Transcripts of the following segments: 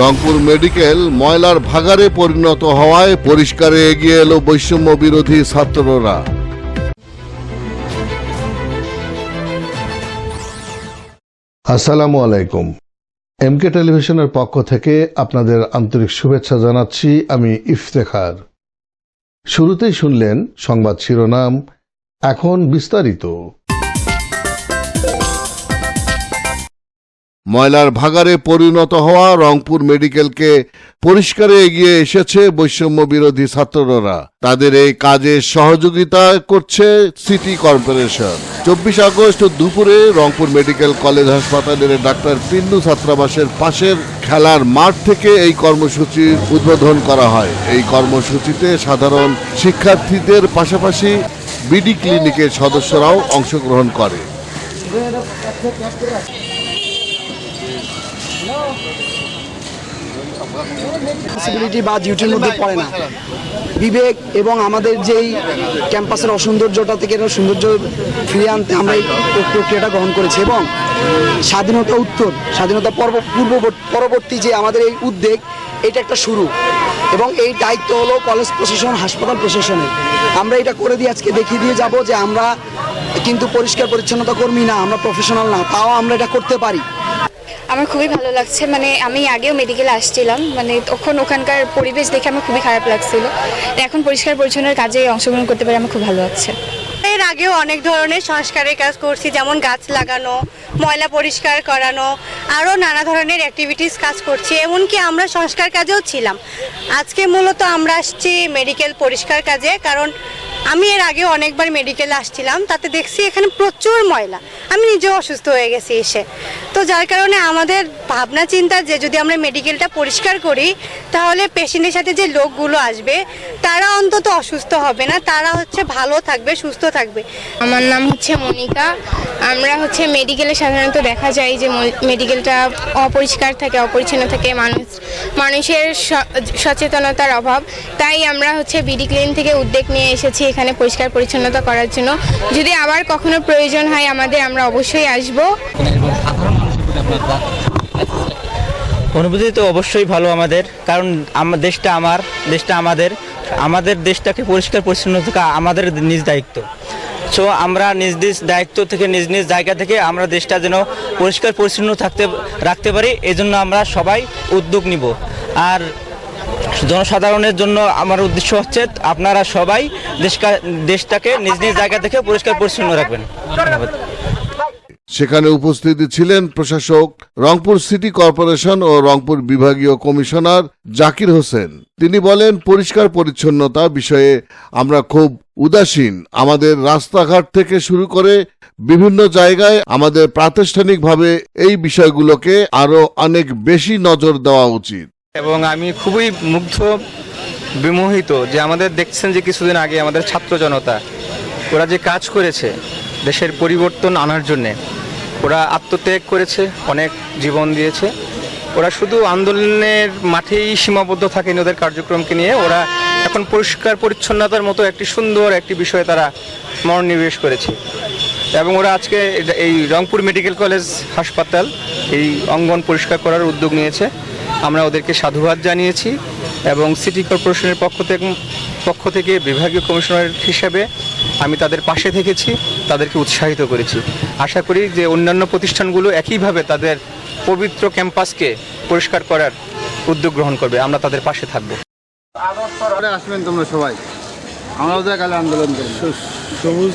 Rangpur medical ময়লার ভাগারে পরিণত হওয়ায় পরিষ্কারে এগিয়ে এলো বৈষম্য বিরোধী ছাত্ররা। আসসালামু আলাইকুম। এমকে টেলিভিশনের পক্ষ থেকে আপনাদের আন্তরিক শুভেচ্ছা জানাচ্ছি আমি ইফতেখার। শুরুতেই শুনলেন সংবাদ শিরোনাম, এখন বিস্তারিত। ময়লার ভাগারে পরিণত হওয়া রংপুর মেডিকেলকে পরিষ্কারে এগিয়ে এসেছে বৈষম্য বিরোধী ছাত্ররা। তাদের এই কাজে সহযোগিতা করছে সিটি কর্পোরেশন। চব্বিশ আগস্ট দুপুরে রংপুর মেডিকেল কলেজ হাসপাতালের ডাক্তার পিন্নু ছাত্রাবাসের পাশের খেলার মাঠ থেকে এই কর্মসূচির উদ্বোধন করা হয়। এই কর্মসূচিতে সাধারণ শিক্ষার্থীদের পাশাপাশি বিডি ক্লিনিকের সদস্যরাও অংশগ্রহণ করে। রেসপন্সিবিলিটি বা ডিউটির মধ্যে পড়ে না। বিবেক এবং আমাদের যেই ক্যাম্পাসের অসৌন্দর্যটা থেকে সৌন্দর্য ফিরিয়ে আনতে আমরা এই প্রক্রিয়াটা গ্রহণ করেছি এবং স্বাধীনতা উত্তর, স্বাধীনতা পর্ব পূর্ব পরবর্তী যে আমাদের এই উদ্যোগ এটা একটা শুরু। এবং এই দায়িত্ব হলো কলেজ প্রশাসন, হাসপাতাল প্রশাসনের। আমরা এটা করে দিয়ে আজকে দেখিয়ে দিয়ে যাব যে আমরা কিন্তু পরিষ্কার পরিচ্ছন্নতা কর্মী না, আমরা প্রফেশনাল না, তাও আমরা এটা করতে পারি। আমার খুবই ভালো লাগছে। মানে আমি আগেও মেডিকেলে আসছিলাম। মানে তখন ওখানকার পরিবেশ দেখে আমার খুবই খারাপ লাগছিল। এখন পরিষ্কার পরিচ্ছন্নের কাজে অংশগ্রহণ করতে পারে আমার খুব ভালো লাগছে। এর আগেও অনেক ধরনের সংস্কারের কাজ করছি, যেমন গাছ লাগানো, ময়লা পরিষ্কার করানো, আরও নানা ধরনের অ্যাক্টিভিটিস কাজ করছি। এমনকি আমরা সংস্কার কাজেও ছিলাম। আজকে মূলত আমরা আসছি মেডিকেল পরিষ্কার কাজে, কারণ আমি এর আগে অনেকবার মেডিকেলে আসছিলাম। তাতে দেখছি এখানে প্রচুর ময়লা। আমি নিজেও অসুস্থ হয়ে গেছি এসে। যার কারণে আমাদের ভাবনা চিন্তা যে যদি আমরা মেডিকেলটা পরিষ্কার করি, তাহলে পেশেন্টের সাথে যে লোকগুলো আসবে, তারা অন্তত অসুস্থ হবে না, তারা হচ্ছে ভালো থাকবে, সুস্থ থাকবে। আমার নাম হচ্ছে মনিকা। আমরা হচ্ছে মেডিকেলে সাধারণত দেখা যায় যে মেডিকেলটা অপরিষ্কার থাকে, অপরিচ্ছন্ন থাকে, মানুষ, মানুষের সচেতনতার অভাব। তাই আমরা হচ্ছে বিডি ক্লিন থেকে উদ্যোগ নিয়ে এসেছি এখানে পরিষ্কার পরিচ্ছন্নতা করার জন্য। যদি আবার কখনো প্রয়োজন হয় আমাদের, আমরা অবশ্যই আসব। অনুভূতি তো অবশ্যই ভালো আমাদের, কারণ আমার দেশটা আমার, দেশটা আমাদের আমাদের দেশটাকে পরিষ্কার পরিচ্ছন্ন থাকা আমাদের নিজ দায়িত্ব। সো আমরা নিজ নিজ দায়িত্ব থেকে, নিজ নিজ জায়গা থেকে আমরা দেশটা যেন পরিষ্কার পরিচ্ছন্ন থাকতে, রাখতে পারি, এজন্য আমরা সবাই উদ্যোগ নিব। আর জনসাধারণের জন্য আমার উদ্দেশ্য হচ্ছে, আপনারা সবাই দেশকা দেশটাকে নিজ নিজ জায়গা থেকে পরিষ্কার পরিচ্ছন্ন রাখবেন। ধন্যবাদ। সেখানে উপস্থিত ছিলেন প্রশাসক, রংপুর সিটি কর্পোরেশন ও রংপুর বিভাগীয় কমিশনার জাকির হোসেন। তিনি বলেন, পরিষ্কার পরিচ্ছন্নতা বিষয়ে আমরা খুব উদাসীন। আমাদের রাস্তাঘাট থেকে শুরু করে বিভিন্ন জায়গায় আমাদের প্রাতিষ্ঠানিকভাবে এই বিষয়গুলোকে আরও অনেক বেশি নজর দেওয়া উচিত। এবং আমি খুবই মুগ্ধ, বিমোহিত যে আমাদের দেখছেন যে কিছুদিন আগে আমাদের ছাত্র জনতা, ওরা যে কাজ করেছে, দেশের পরিবর্তন আনার জন্যে। ওরা আত্মত্যাগ করেছে, অনেক জীবন দিয়েছে। ওরা শুধু আন্দোলনের মাঠেই সীমাবদ্ধ থাকেনি ওদের কার্যক্রমকে নিয়ে, ওরা এখন পরিষ্কার পরিচ্ছন্নতার মতো একটি সুন্দর একটি বিষয়ে তারা মনোনিবেশ করেছে। এবং ওরা আজকে এই রংপুর মেডিকেল কলেজ হাসপাতাল, এই অঙ্গন পরিষ্কার করার উদ্যোগ নিয়েছে। আমরা ওদেরকে সাধুবাদ জানিয়েছি এবং সিটি কর্পোরেশনের পক্ষ থেকে পক্ষ থেকে বিভাগীয় কমিশনার হিসেবে আমি তাদের পাশে থেকেছি তাদেরকে উৎসাহিত করেছি। আশা করি যে অন্যান্য প্রতিষ্ঠানগুলো একইভাবে তাদের পবিত্র ক্যাম্পাসকে পরিষ্কার করার উদ্যোগ গ্রহণ করবে। আমরা তাদের পাশে থাকব। আসবেন তোমরা সবাই। আমরাও কালে আন্দোলন করি। সবুজ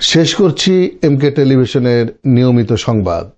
শেষ করছি এমকে টেলিভিশনের নিয়মিত সংবাদ।